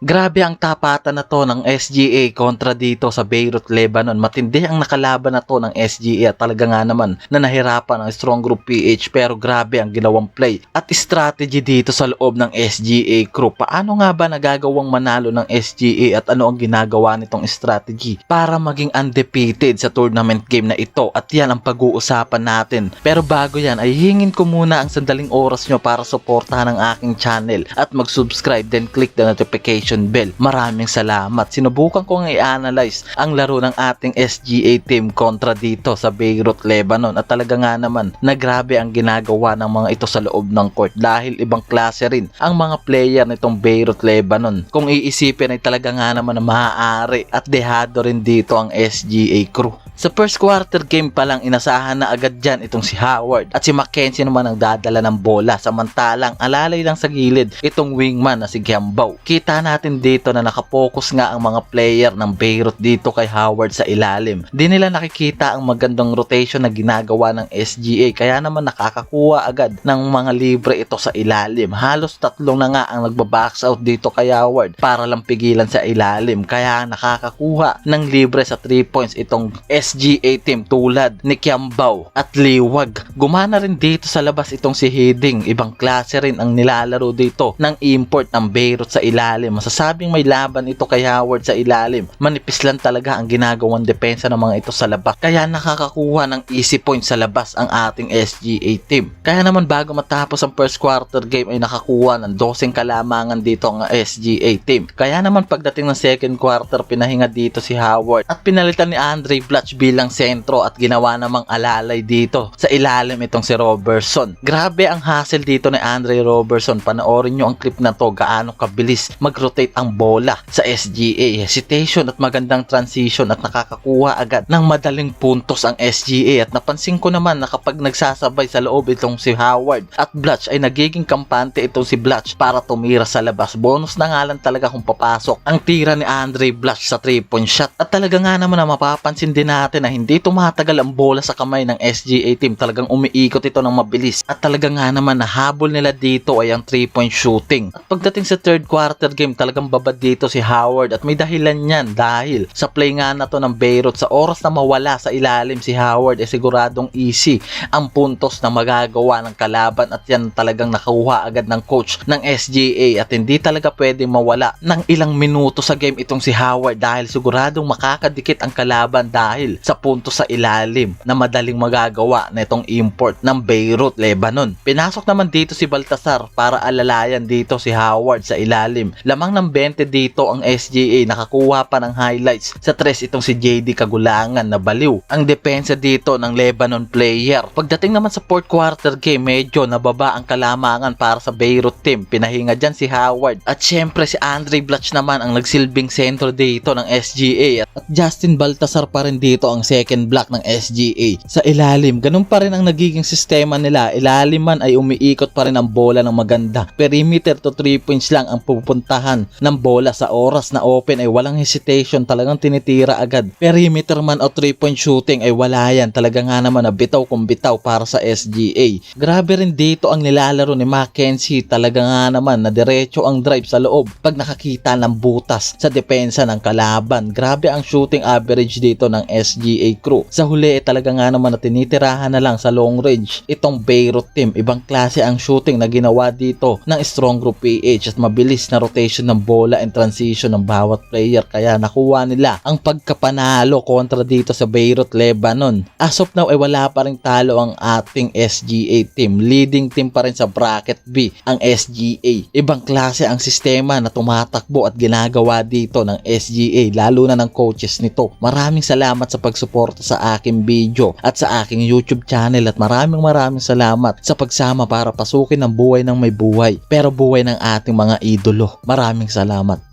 Grabe ang tapatan na to ng SGA kontra dito sa Beirut, Lebanon. Matindi ang nakalaban na to ng SGA at talaga nga naman na nahirapan ang Strong Group PH pero grabe ang ginawang play at strategy dito sa loob ng SGA crew. Paano nga ba nagagawang manalo ng SGA at ano ang ginagawa nitong strategy para maging undefeated sa tournament game na ito at yan ang pag-uusapan natin. Pero bago yan ay hingin ko muna ang sandaling oras nyo para suportahan ang aking channel at mag-subscribe then click the notification bell. Maraming salamat. Sinubukan kong i-analyze ang laro ng ating SGA team kontra dito sa Beirut, Lebanon at talaga nga naman na grabe ang ginagawa ng mga ito sa loob ng court dahil ibang klase rin ang mga player nitong Beirut, Lebanon. Kung iisipin ay talaga nga naman na maaari at dehado rin dito ang SGA crew. Sa first quarter game pa lang inasahan na agad dyan itong si Howard at si Mackenzie naman ang dadala ng bola samantalang alalay lang sa gilid itong wingman na si Gambaw. Kita natin dito na nakapokus nga ang mga player ng Beirut dito kay Howard sa ilalim. Di nila nakikita ang magandang rotation na ginagawa ng SGA kaya naman nakakakuha agad ng mga libre ito sa ilalim. Halos tatlong na nga ang nagbabox out dito kay Howard para lang pigilan sa ilalim kaya nakakakuha ng libre sa 3 points itong SGA team tulad ni Kiambao at Liwag. Gumana rin dito sa labas itong si Hiding. Ibang klase rin ang nilalaro dito ng import ng Beirut sa ilalim. Masasabing may laban ito kay Howard sa ilalim. Manipis lang talaga ang ginagawang depensa ng mga ito sa labas. Kaya nakakakuha ng easy point sa labas ang ating SGA team. Kaya naman bago matapos ang first quarter game ay nakakuha ng 12 kalamangan dito ang SGA team. Kaya naman pagdating ng second quarter pinahinga dito si Howard at pinalitan ni Andre Blatch bilang sentro at ginawa namang alalay dito sa ilalim itong si Robertson. Grabe ang hassle dito ni Andre Robertson. Panoorin nyo ang clip na to gaano kabilis mag-rotate ang bola sa SGA. Hesitation at magandang transition at nakakakuha agad ng madaling puntos ang SGA at napansin ko naman na kapag nagsasabay sa loob itong si Howard at Blatch ay nagiging kampante itong si Blatch para tumira sa labas. Bonus na nga lang talaga kung papasok ang tira ni Andre Blatch sa 3-point shot. At talaga nga naman na mapapansin din natin na hindi tumatagal ang bola sa kamay ng SGA team. Talagang umiikot ito ng mabilis. At talaga nga naman na habol nila dito ay ang 3-point shooting. At pagdating sa third quarter game, talagang babad dito si Howard at may dahilan yan dahil sa play nga na to ng Beirut sa oras na mawala sa ilalim si Howard ay siguradong easy ang puntos na magagawa ng kalaban at yan talagang nakuha agad ng coach ng SGA at hindi talaga pwede mawala ng ilang minuto sa game itong si Howard dahil siguradong makakadikit ang kalaban dahil sa puntos sa ilalim na madaling magagawa na itong import ng Beirut, Lebanon. Pinasok naman dito si Baltasar para alalayan dito si Howard sa ilalim. Lamang ng 20 dito ang SGA nakakuha pa ng highlights sa tres itong si JD Kagulangan na baliw. Ang depensa dito ng Lebanon player. Pagdating naman sa fourth quarter game, medyo nababa ang kalamangan para sa Beirut team. Pinahinga dyan si Howard. At syempre si Andre Blatch naman ang nagsilbing sentro dito ng SGA. At Justin Baltasar pa rin dito ang second block ng SGA. Sa ilalim, ganun pa rin ang nagiging sistema nila. Ilalim man ay umiikot pa rin ang bola ng maganda. Perimeter to 3 points lang ang pupuntahan ng bola sa oras na open ay walang hesitation. Talagang tinitira agad. Perimeter man o 3 point shooting ay wala yan. Talaga nga naman na bitaw kung bitaw para sa SGA. Grabe rin dito ang nilalaro ni Mackenzie. Talaga nga naman na diretso ang drive sa loob pag nakakita ng butas sa depensa ng kalaban. Grabe ang shooting average dito ng SGA crew. Sa huli eh, talaga nga naman na tinitirahan na lang sa long range itong Beirut team. Ibang klase ang shooting na ginawa dito ng Strong Group PH at mabilis na rotation ng bola and transition ng bawat player kaya nakuha nila ang pagkapanalo kontra dito sa Beirut, Lebanon. As of now ay wala pa rin talo ang ating SGA team. Leading team pa rin sa bracket B ang SGA. Ibang klase ang sistema na tumatakbo at ginagawa dito ng SGA lalo na ng coaches nito. Maraming salamat pagsuporta sa aking video at sa aking YouTube channel at maraming maraming salamat sa pagsama para pasukin ang buhay ng may buhay pero buhay ng ating mga idolo. Maraming salamat.